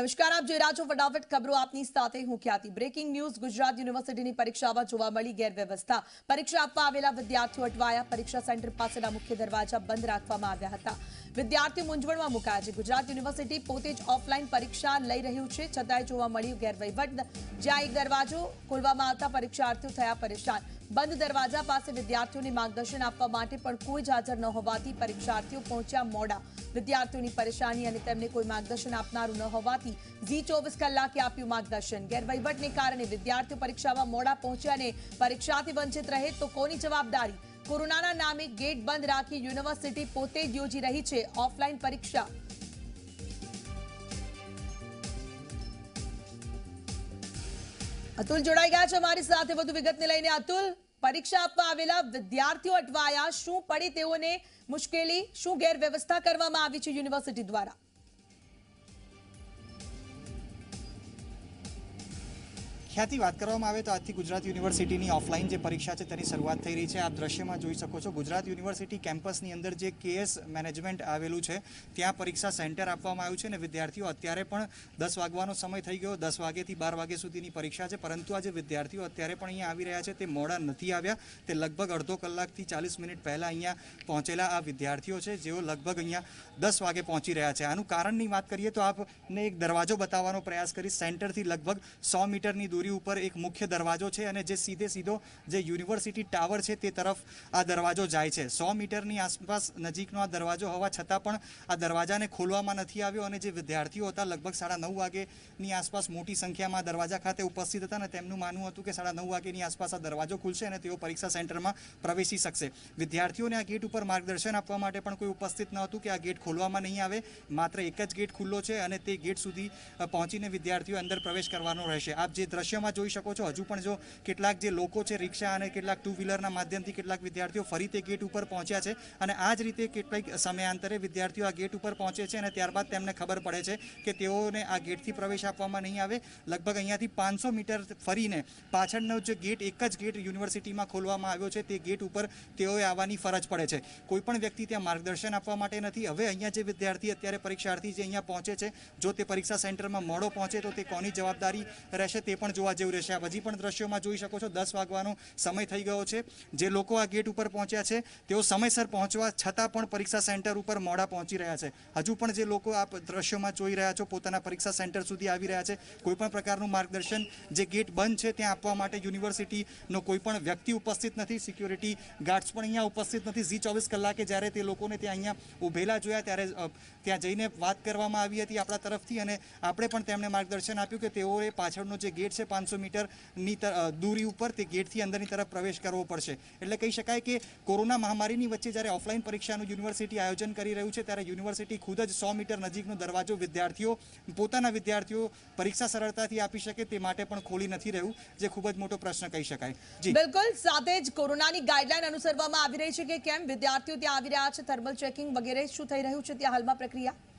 નમસ્કાર, આપ જોઈ રહ્યા છો ફટાફટ ખબરો આપની સાથે. હું ખ્યાતિ. બ્રેકિંગ ન્યૂઝ ગુજરાત યુનિવર્સિટીની પરીક્ષામાં જોવા મળી ગેરવ્યવસ્થા. પરીક્ષા આપવા આવેલા વિદ્યાર્થીઓ અટવાયા. પરીક્ષા સેન્ટર પાસેના મુખ્ય દરવાજા બંધ રાખવામાં આવ્યા હતા. વિદ્યાર્થીઓ મૂંઝવણમાં મુકાયા છે. ગુજરાત યુનિવર્સિટી પોતે જ ઓફલાઈન પરીક્ષા લઈ રહ્યું છે. છતાંય જોવા મળ્યું ગેરવહીવટ. જ્યાં એક દરવાજો ખોલવામાં આવતા પરીક્ષાર્થીઓ થયા પરેશાન. બંધ દરવાજા પાસે વિદ્યાર્થીઓને માર્ગદર્શન આપવા માટે પણ કોઈ જ હાજર ન હોવાથી પરીક્ષાર્થીઓ પહોંચ્યા મોડા. વિદ્યાર્થીઓની પરેશાની અને તેમને કોઈ માર્ગદર્શન આપનારું ન હોવાથી ઝી ચોવીસ કલાકે આપ્યું માર્ગદર્શન. ગેરવહીવટને કારણે વિદ્યાર્થીઓ પરીક્ષામાં મોડા પહોંચ્યા પરીક્ષાથી વંચિત રહે તો કોની જવાબદારી? કોરોનાના નામે ગેટ બંધ રાખી યુનિવર્સિટી પોતે જ યોજી રહી છે ઓફલાઈન પરીક્ષા. અતુલ જોડાઈ ગયા છે અમારી સાથે. વધુ વિગતને લઈને અતુલ, પરીક્ષા આપવા આવેલા વિદ્યાર્થીઓ અટવાયા. શું પડી તેઓને મુશ્કેલી? શું ગેરવ્યવસ્થા કરવામાં આવી છે યુનિવર્સિટી દ્વારા? ખ્યાતિ વાત કરવામાં આવે તો આજથી ગુજરાત યુનિવર્સિટીની ઓફલાઈન જે પરીક્ષા છે તેની શરૂઆત થઈ રહી છે. આપ દ્રશ્યમાં જોઈ શકો છો ગુજરાત યુનિવર્સિટી કેમ્પસની અંદર જે કેએસ મેનેજમેન્ટ આવેલું છે, ત્યાં પરીક્ષા સેન્ટર આપવામાં આવ્યું છે અને વિદ્યાર્થીઓ અત્યારે પણ દસ વાગવાનો સમય થઈ ગયો. દસ વાગ્યાથી બાર વાગ્યા સુધીની પરીક્ષા છે. પરંતુ આજે વિદ્યાર્થીઓ અત્યારે પણ અહીંયા આવી રહ્યા છે. તે મોડા નથી આવ્યા. તે લગભગ અડધો કલાકથી ચાલીસ મિનિટ પહેલાં અહીંયા પહોંચેલા આ વિદ્યાર્થીઓ છે. જેઓ લગભગ અહીંયા દસ વાગે પહોંચી રહ્યા છે. આનું કારણની વાત કરીએ તો આપને એક દરવાજો બતાવવાનો પ્રયાસ કરી સેન્ટરથી લગભગ સો મીટરની દૂરી ઉપર એક મુખ્ય દરવાજો છે અને જે સીધે સીધો જે યુનિવર્સિટી ટાવર છે તે તરફ આ દરવાજો જાય છે. સો મીટરની આસપાસ નજીકનો આ દરવાજો હોવા છતાં પણ આ દરવાજાને ખોલવામાં નથી આવ્યો અને જે વિદ્યાર્થીઓ હતા લગભગ સાડા નવ વાગેની આસપાસ મોટી સંખ્યામાં દરવાજા ખાતે ઉપસ્થિત હતા અને તેમનું માનવું હતું કે સાડા નવ વાગેની આસપાસ આ દરવાજો ખુલશે અને તેઓ પરીક્ષા સેન્ટરમાં પ્રવેશી શકશે. વિદ્યાર્થીઓને આ ગેટ ઉપર માર્ગદર્શન આપવા માટે પણ કોઈ ઉપસ્થિત ન હતું કે આ ગેટ ખોલવામાં નહીં આવે. માત્ર એક જ ગેટ ખુલ્લો છે અને તે ગેટ સુધી પહોંચીને વિદ્યાર્થીઓ અંદર પ્રવેશ કરવાનો રહેશે. આપ જે દ્રશ્યમાં જોઈ શકો છો. હજુ પણ જો કેટલાક જે લોકો છે, રિક્ષા અને કેટલાક ટુ વ્હીલરના માધ્યમથી કેટલાક વિદ્યાર્થીઓ ફરી તે ગેટ ઉપર પહોંચ્યા છે અને આ જ રીતે કેટલાક સમયાંતરે વિદ્યાર્થીઓ આ ગેટ ઉપર પહોંચે છે અને ત્યારબાદ તેમને ખબર પડે છે કે તેઓને આ ગેટથી પ્રવેશ આપવામાં નહીં આવે. લગભગ અહીંયાથી પાંચસો મીટર ફરીને પાછળનો જે ગેટ એક જ ગેટ યુનિવર્સિટીમાં ખોલવામાં આવ્યો છે, તે ગેટ ઉપર તેઓએ આવવાની ફરજ પડે છે. કોઈ પણ વ્યક્તિ ત્યાં માર્ગદર્શન આપવા માટે નથી. હવે અહીંયા જે વિદ્યાર્થી અત્યારે પરીક્ષાર્થી જે અહીંયા પહોંચે છે, જો તે પરીક્ષા સેન્ટરમાં મોડો પહોંચે તો તે કોની જવાબદારી રહેશે તે પણ જોવા જેવું રહેશે. આપ હજી પણ દ્રશ્યોમાં જોઈ શકો છો, દસ વાગવાનો સમય થઈ ગયો છે. જે લોકો આ ગેટ ઉપર પહોંચ્યા છે, તેઓ સમયસર પહોંચવા છતાં પણ પરીક્ષા સેન્ટર ઉપર મોડા પહોંચી રહ્યા છે. હજુ પણ જે લોકો આપ દ્રશ્યોમાં જોઈ રહ્યા છો, પોતાના પરીક્ષા સેન્ટર સુધી આવી રહ્યા છે. કોઈ પણ પ્રકારનું માર્ગદર્શન જે ગેટ બંધ છે, ત્યાં આપવા માટે યુનિવર્સિટીનો કોઈ પણ વ્યક્તિ ઉપસ્થિત નથી. સિક્યોરિટી ગાર્ડ્સ પણ અહીંયા ઉપસ્થિત નથી. ઝી ચોવીસ કલાકે જ્યારે તે લોકોને ત્યાં અહીંયા ઊભેલા જોયા, ત્યારે ત્યાં જઈને વાત કરવામાં આવી હતી આપણા તરફથી અને આપણે પણ તેમણે માર્ગદર્શન આપ્યું કે તેઓએ પાછળનો જે ગેટ છે પાંચસો મીટરની દૂરી ઉપર તે ગેટથી અંદરની તરફ પ્રવેશ કરવો પડશે. એટલે કહી શકાય કે કોરોના મહામારીની વચ્ચે જ્યારે ઓફલાઈન પરીક્ષાનું યુનિવર્સિટી આયોજન કરી રહ્યું છે, ત્યારે યુનિવર્સિટી ખુદ જ સો મીટર નજીકનો દરવાજો વિદ્યાર્થીઓ, પોતાના વિદ્યાર્થીઓ પરીક્ષા સરળતાથી આપી શકે તે માટે પણ ખોલી નથી રહ્યું, જે ખૂબ જ મોટો પ્રશ્ન કહી શકાય. બિલકુલ, સાથે જ કોરોનાની ગાઈડલાઈન અનુસરવામાં આવી રહી છે કે કેમ વિદ્યાર્થીઓ ત્યાં આવી રહ્યા છે, થર્મલ ચેકિંગ વગેરે શું થઈ રહ્યું છે, ત્યાં હાલમાં પ્રક્રિયા?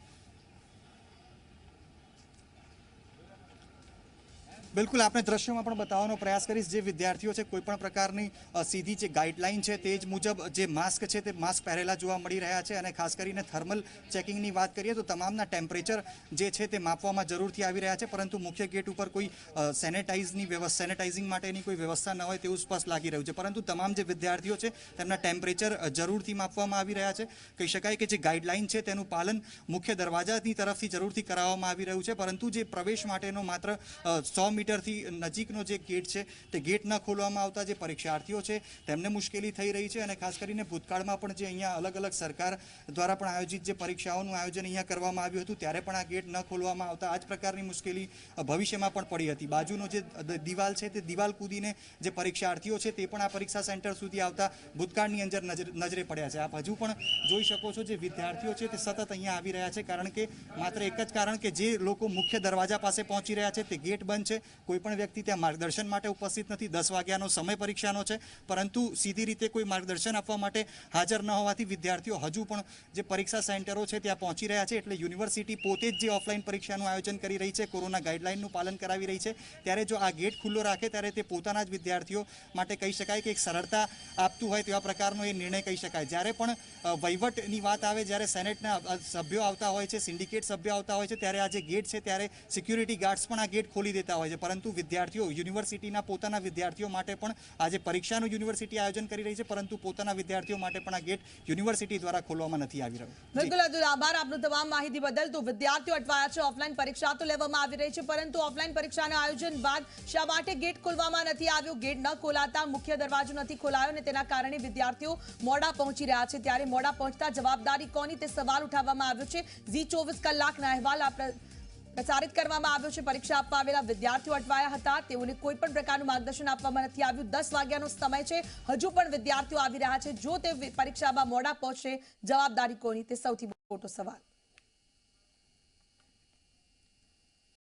બિલકુલ, આપણે દ્રશ્યોમાં પણ બતાવવાનો પ્રયાસ કરીશ. જે વિદ્યાર્થીઓ છે કોઈ પણ પ્રકારની સીધી જે ગાઈડલાઇન છે, તે જ મુજબ, જે માસ્ક છે, તે માસ્ક પહેરેલા જોવા મળી રહ્યા છે. અને ખાસ કરીને થર્મલ ચેકિંગની વાત કરીએ, તો તમામના ટેમ્પરેચર જે છે, તે માપવામાં જરૂરથી આવી રહ્યા છે. પરંતુ મુખ્ય ગેટ ઉપર કોઈ સેનેટાઇઝની વ્યવસ્થા સેનેટાઇઝિંગ માટેની કોઈ વ્યવસ્થા ન હોય તેવું સ્પષ્ટ લાગી રહ્યું છે. પરંતુ તમામ જે વિદ્યાર્થીઓ છે, તેમના ટેમ્પરેચર જરૂરથી માપવામાં આવી રહ્યા છે. કહી શકાય કે જે ગાઈડલાઇન છે, તેનું પાલન મુખ્ય દરવાજાની તરફથી જરૂરથી કરાવવામાં આવી રહ્યું છે. પરંતુ જે પ્રવેશ માટેનો માત્ર સો મીટરથી નજીકનો જે ગેટ છે, તે ગેટ ન ખોલવામાં આવતા જે પરીક્ષાર્થીઓ છે, તેમને મુશ્કેલી થઈ રહી છે અને ખાસ કરીને ભૂતકાળમાં પણ જે અહીંયા અલગ અલગ સરકાર દ્વારા પણ આયોજિત જે પરીક્ષાઓનું આયોજન અહીંયા કરવામાં આવ્યું હતું, ત્યારે પણ આ ગેટ ન ખોલવામાં આવતા આ જ પ્રકારની મુશ્કેલી ભવિષ્યમાં પણ પડી હતી. બાજુનો જે દિવાલ છે, તે દિવાલ કૂદીને જે પરીક્ષાર્થીઓ છે, તે પણ આ પરીક્ષા સેન્ટર સુધી આવતા ભૂતકાળની અંદર નજરે પડ્યા છે. આપ હજુ પણ જોઈ શકો છો જે વિદ્યાર્થીઓ છે, તે સતત અહીંયા આવી રહ્યા છે, કારણ કે માત્ર એક જ કારણ કે જે લોકો મુખ્ય દરવાજા પાસે પહોંચી રહ્યા છે, તે ગેટ બંધ છે. કોઈ પણ વ્યક્તિ ત્યાં માર્ગદર્શન માટે ઉપસ્થિત નથી. દસ વાગ્યાનો સમય પરીક્ષાનો છે, પરંતુ સીધી રીતે કોઈ માર્ગદર્શન આપવા માટે હાજર ન હોવાથી વિદ્યાર્થીઓ હજુ પણ જે પરીક્ષા સેન્ટરો છે ત્યાં પહોંચી રહ્યા છે, એટલે યુનિવર્સિટી પોતે જ જે ઓફલાઈન પરીક્ષાનું આયોજન કરી રહી છે, કોરોના ગાઈડલાઇનનું પાલન કરાવી રહી છે, ત્યારે જો આ ગેટ ખુલ્લો રાખે ત્યારે તે પોતાના જ વિદ્યાર્થીઓ માટે કહી શકાય કે એક સરળતા આપતું હોય તેવા પ્રકારનો એ નિર્ણય કહી શકાય. જ્યારે પણ વહીવટની વાત આવે, જ્યારે સેનેટના સભ્યો આવતા હોય છે, સિન્ડિકેટ સભ્યો આવતા હોય છે, ત્યારે આ જે ગેટ છે, ત્યારે સિક્યુરિટી ગાર્ડ્સ પણ આ ગેટ ખોલી દેતા હોય છે. પરંતુ વિદ્યાર્થીઓ યુનિવર્સિટીના પોતાના વિદ્યાર્થીઓ માટે પણ આજે પરીક્ષાનું યુનિવર્સિટી આયોજન કરી રહી છે, પરંતુ પોતાના વિદ્યાર્થીઓ માટે પણ આ ગેટ યુનિવર્સિટી દ્વારા ખોલવામાં નથી આવી રહ્યો. બિલકુલ અતુલ આભાર આપનું તમામ માહિતી બદલ. તો વિદ્યાર્થીઓ અટવાયા છે, ઓફલાઈન પરીક્ષા તો લેવામાં આવી રહી છે, પરંતુ ઓફલાઈન પરીક્ષાના આયોજન બાદ શા માટે ગેટ ખોલવામાં નથી આવ્યો? ગેટ ન ખોલાતા મુખ્ય દરવાજો નથી ખોલાયો અને તેના કારણે વિદ્યાર્થીઓ મોડા પહોંચી રહ્યા છે. ત્યારે મોડા પહોંચતા જવાબદારી કોની? તે સવાલ ઉઠાવવામાં આવ્યો છે. ઝી ચોવીસ કલાકના અહેવાલ આ પ્ર- પ્રસારિત કરવામાં આવ્યો છે. પરીક્ષા આપવા આવેલા વિદ્યાર્થીઓ અટવાયા હતા. તેઓને કોઈ પણ પ્રકારનું માર્ગદર્શન આપવામાં નથી આવ્યું. દસ વાગ્યાનો સમય છે. હજુ પણ વિદ્યાર્થીઓ આવી રહ્યા છે. જો તે પરીક્ષામાં મોડા પહોંચશે, જવાબદારી કોની? તે સૌથી મોટો સવાલ.